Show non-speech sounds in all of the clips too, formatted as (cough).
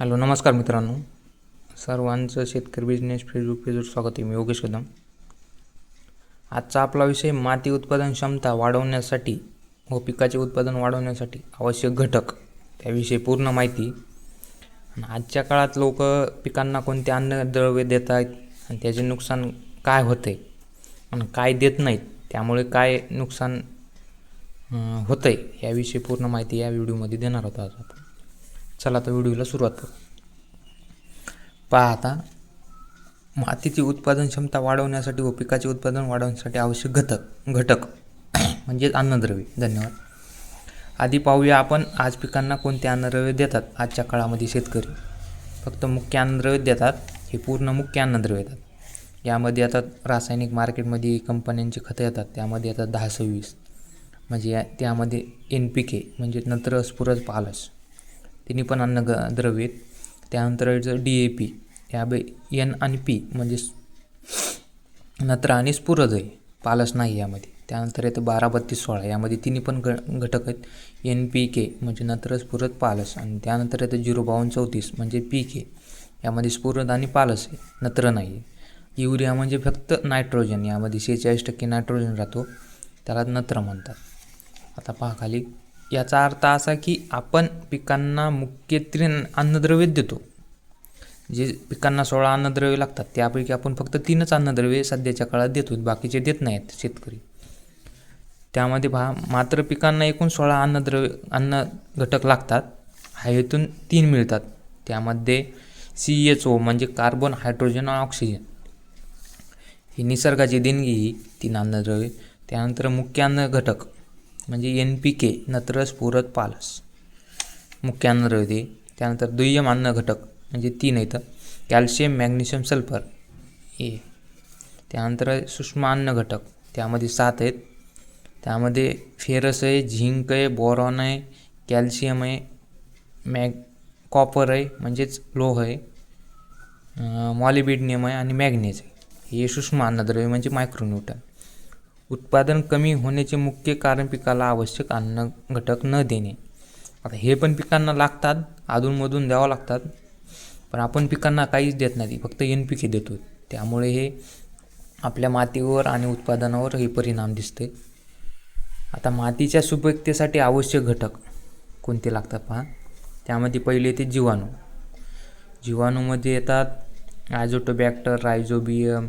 Hello नमस्कार मित्रांनो. सर्वांचं शेतकरी बिझनेस फेसबुक पेजवर स्वागत आहे. मी योगेश कदम. आजचा आपला विषय माती उत्पादन क्षमता वाढवण्यासाठी व पिकाचे उत्पादन वाढवण्यासाठी आवश्यक घटक. त्याविषयी पूर्ण माहिती. आणि आजच्या काळात लोक पिकांना कोणते अन्नद्रव्य देत आहेत आणि त्याचे नुकसान काय होते आणि काय देत नाहीत त्यामुळे काय नुकसान होतं आहे याविषयी पूर्ण माहिती या व्हिडिओमध्ये देणार होता आज आपण. चला तर व्हिडिओला सुरुवात करू. पहा आता मातीची उत्पादन क्षमता वाढवण्यासाठी व पिकाचे उत्पादन वाढवण्यासाठी आवश्यक घटक घटक (coughs) म्हणजेच अन्नद्रव्ये. धन्यवाद. आधी पाहूया आपण आज पिकांना कोणते अन्नद्रव्य देतात आजच्या काळामध्ये शेतकरी. फक्त मुख्य अन्नद्रव्य देतात हे पूर्ण मुख्य अन्नद्रव्य येतात यामध्ये येतात रासायनिक मार्केटमध्ये कंपन्यांची खतं येतात त्यामध्ये येतात दहा सव्वीस. म्हणजे या त्यामध्ये एन पी के म्हणजे नत्र स्फुरद पालस तिन्ही पण अन्न ग द्रव्ये त्यानंतर डी ए पी या बे एन आणि पी म्हणजे नत्र आणि स्फुरद आहे. पालस नाही यामध्ये. त्यानंतर येतं बारा बत्तीस सोळा यामध्ये तिन्ही पण ग घटक आहेत. एन पी के म्हणजे नत्र स्फुरद पालस आणि त्यानंतर येतं झिरो बावन्न चौतीस म्हणजे पी के यामध्ये स्फुरद आणि पालस आहे नत्र नाही आहे. युरिया म्हणजे फक्त नायट्रोजन यामध्ये सेहेचाळीस टक्के नायट्रोजन राहतो. त्याला नत्र म्हणतात. आता पहा खाली. याचा अर्थ असा की आपण पिकांना मुख्यत्वे अन्नद्रव्य अन्नद्रव्ये देतो. जे पिकांना सोळा अन्नद्रव्ये लागतात त्यापैकी आपण फक्त तीनच अन्नद्रव्ये सध्याच्या काळात देतो बाकीचे देत नाहीत शेतकरी. त्यामध्ये पहा मात्र पिकांना एकूण सोळा अन्नद्रव्य अन्न घटक लागतात हवेतून तीन मिळतात. त्यामध्ये सी एच ओ म्हणजे कार्बन हायड्रोजन आणि ऑक्सिजन ही निसर्गाची देणगी ही तीन अन्नद्रव्ये. त्यानंतर मुख्य अन्न घटक म्हणजे एन पी के नत्र स्फुरत पालस. मुख्य अन्नद्रव्य ते त्यानंतर दुय्यम अन्न घटक म्हणजे तीन आहेत. कॅल्शियम मॅग्नेशियम सल्फर ए. त्यानंतर सूक्ष्म अन्न घटक त्यामध्ये सात आहेत. त्यामध्ये फेरस आहे झिंक आहे बोरॉन आहे कॅल्शियम आहे मॅग कॉपर आहे म्हणजेच लोह आहे मॉलिबिडनियम आहे आणि मॅग्नेज आहे. हे सूक्ष्म अन्नद्रव्य म्हणजे मायक्रोन्यूटन. उत्पादन कमी होण्याचे मुख्य कारण पिकाला आवश्यक अन्न घटक न देणे. आता हे पण पिकांना लागतात अधूनमधून द्यावं लागतात पण आपण पिकांना काहीच देत नाही फक्त एन पी के देतो त्यामुळे हे आपल्या मातीवर आणि उत्पादनावर हे परिणाम दिसते आता मातीच्या सुपीकतेसाठी आवश्यक घटक कोणते लागतात पहा? त्यामध्ये पहिले येते जीवाणू. जीवाणूमध्ये येतात ॲझोटोबॅक्टर रायझोबियम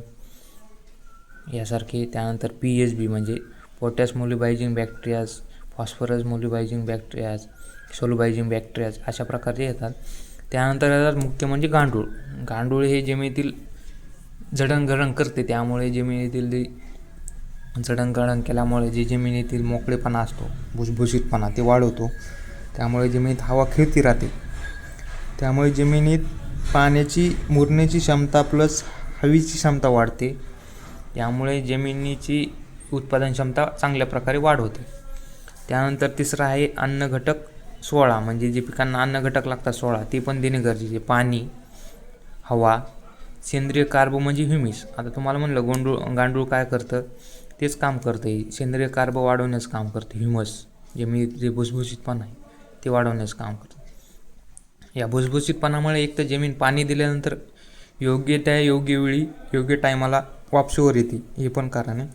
यासारखे त्यानंतर पी एच बी म्हणजे potash mobilising bacterias phosphorus mobilising bacterias solubilising bacterias अशा प्रकारचे येतात. त्यानंतर येतात मुख्य म्हणजे गांडूळ. गांडूळ हे जमिनीतील जडणघडण करते. त्यामुळे जमिनीतील जे जडणघडण केल्यामुळे जे जमिनीतील मोकळेपणा असतो भुसभुशीतपणा ते वाढवतो. त्यामुळे जमिनीत हवा खेळती राहते. त्यामुळे जमिनीत पाण्याची मुरण्याची क्षमता प्लस हवेची क्षमता वाढते. यामुळे जमिनीची उत्पादन क्षमता चांगल्या प्रकारे वाढ होते त्यानंतर तिसरं आहे अन्न घटक सोळा म्हणजे जे पिकांना अन्न घटक लागतात सोळा ते पण देणे गरजेचे. पाणी हवा सेंद्रिय कार्ब म्हणजे ह्युमिस. आता तुम्हाला म्हणलं गोंडूळ गांडूळ काय करतं? तेच काम करतं. आहे सेंद्रिय कार्ब वाढवण्याचं काम करतं. ह्युमस जमिनीत जे भुसभुशीतपणा आहे ते वाढवण्याचं काम करतं. या भुसभुशीतपणामुळे एक तर जमीन पाणी दिल्यानंतर योग्य त्या योग्य वेळी योग्य टायमाला वापसीवर येते. हे पण कारण आहे.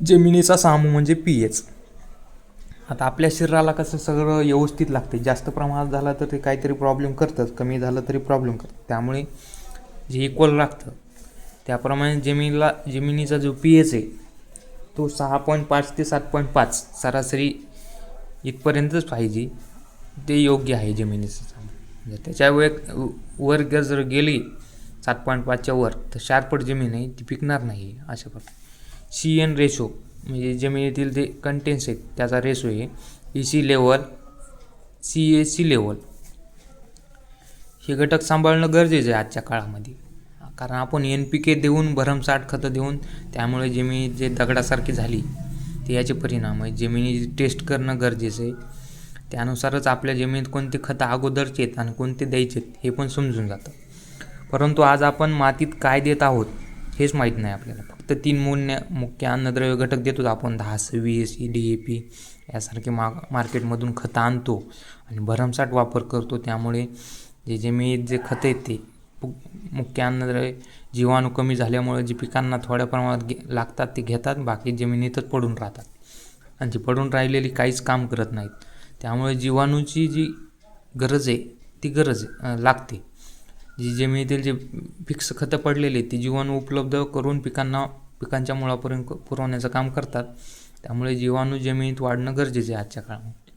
जमिनीचा सामू म्हणजे पी एच आता आपल्या शरीराला कसं सगळं व्यवस्थित लागते. जास्त प्रमाणात झालं तर ते काहीतरी प्रॉब्लेम करतंच कमी झालं तरी प्रॉब्लेम करतात. त्यामुळे जे इक्वल लागतं त्याप्रमाणे जमिनीला जमिनीचा जो पी एच आहे तो सहा पॉईंट पाच ते सात पॉईंट पाच सरासरी इथपर्यंतच पाहिजे. ते योग्य आहे जमिनीचं जर त्याच्या वे वर जर जर गेली सात पॉईंट पाचच्या वर तर शार्पट जमीन आहे ती पिकणार नाही अशा प्रकारे. सी एन रेशो म्हणजे जमिनीतील जे कंटेन्स आहेत त्याचा रेशो आहे E C level C A C level हे घटक सांभाळणं गरजेचं आहे आजच्या काळामध्ये. कारण आपण एन पी के देऊन भरमसाठ खतं देऊन त्यामुळे जमिनी जे दगडासारखी झाली ते याचे परिणाम आहे जमिनीची टेस्ट करणं गरजेचं आहे. त्यानुसारच आपल्या जमिनीत कोणते खतं अगोदरचे आहेत आणि कोणते द्यायचे आहेत हे पण समजून जातं. परंतु आज आपण मातीत काय देत आहोत हेच माहीत नाही आपल्याला. फक्त तीन मूल्य मुख्य अन्नद्रव्य घटक देतो आपण. दहा सव्वीस डी ए पी यासारखे मा मार्केटमधून खतं आणतो आणि भरमसाठ वापर करतो. त्यामुळे जे जमिनीत जे खतं आहेत ते पु- मुख्य अन्नद्रव्य जीवाणू कमी झाल्यामुळे जे पिकांना थोड्या प्रमाणात घे लागतात ते घेतात बाकी जमिनीतच पडून राहतात. आणि जी पडून राहिलेली काहीच काम करत नाहीत. त्यामुळे जीवाणूची जी गरज आहे ती गरज लागते. जी जमिनीतील जे फिक्स खतं पडलेली ती जीवाणू उपलब्ध करून पिकांना पिकांच्या मुळापर्यंत पुरवण्याचं काम करतात. त्यामुळे जीवाणू जमिनीत वाढणं गरजेचं आहे आजच्या काळामध्ये.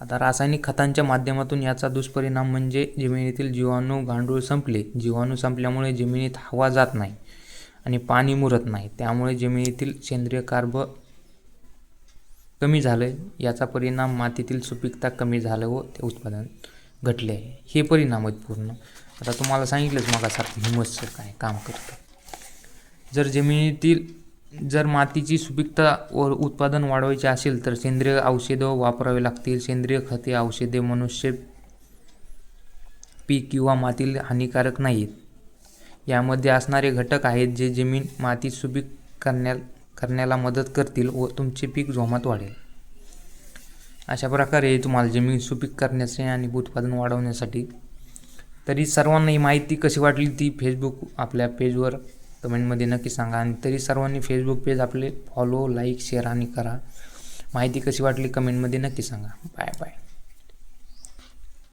आता रासायनिक खतांच्या माध्यमातून याचा दुष्परिणाम म्हणजे जमिनीतील जीवाणू गांडूळ संपले. जीवाणू संपल्यामुळे जमिनीत हवा जात नाही आणि पाणी मुरत नाही. त्यामुळे जमिनीतील सेंद्रिय कार्ब कमी झालं याचा परिणाम मातीतील सुपीकता कमी झालं व ते उत्पादन घटले आहे. हे परिणाम आहेत पूर्ण. आता तुम्हाला सांगितलंच मागासारखं ह्युमसचं काय काम करतं. जर जमिनीतील जर मातीची सुपीकता व उत्पादन वाढवायचे असेल तर सेंद्रिय औषधं वापरावी लागतील. सेंद्रिय खते औषधे मनुष्य पीक किंवा मातील हानिकारक नाहीत. यामध्ये असणारे घटक आहेत जे जमीन माती सुपीक करण्या करण्याला मदत करतील व तुमचे पीक जोमात वाढेल. अशा प्रकारे तुम्हाला जमीन सुपीक करण्याचे आणि उत्पादन वाढवण्यासाठी तरी सर्वांना ही माहिती कशी वाटली ती फेसबुक आपल्या पेजवर कमेंटमध्ये नक्की सांगा. आणि तरी सर्वांनी फेसबुक पेज आपले फॉलो लाईक शेअर आणि करा. माहिती कशी वाटली कमेंटमध्ये नक्की सांगा. Bye bye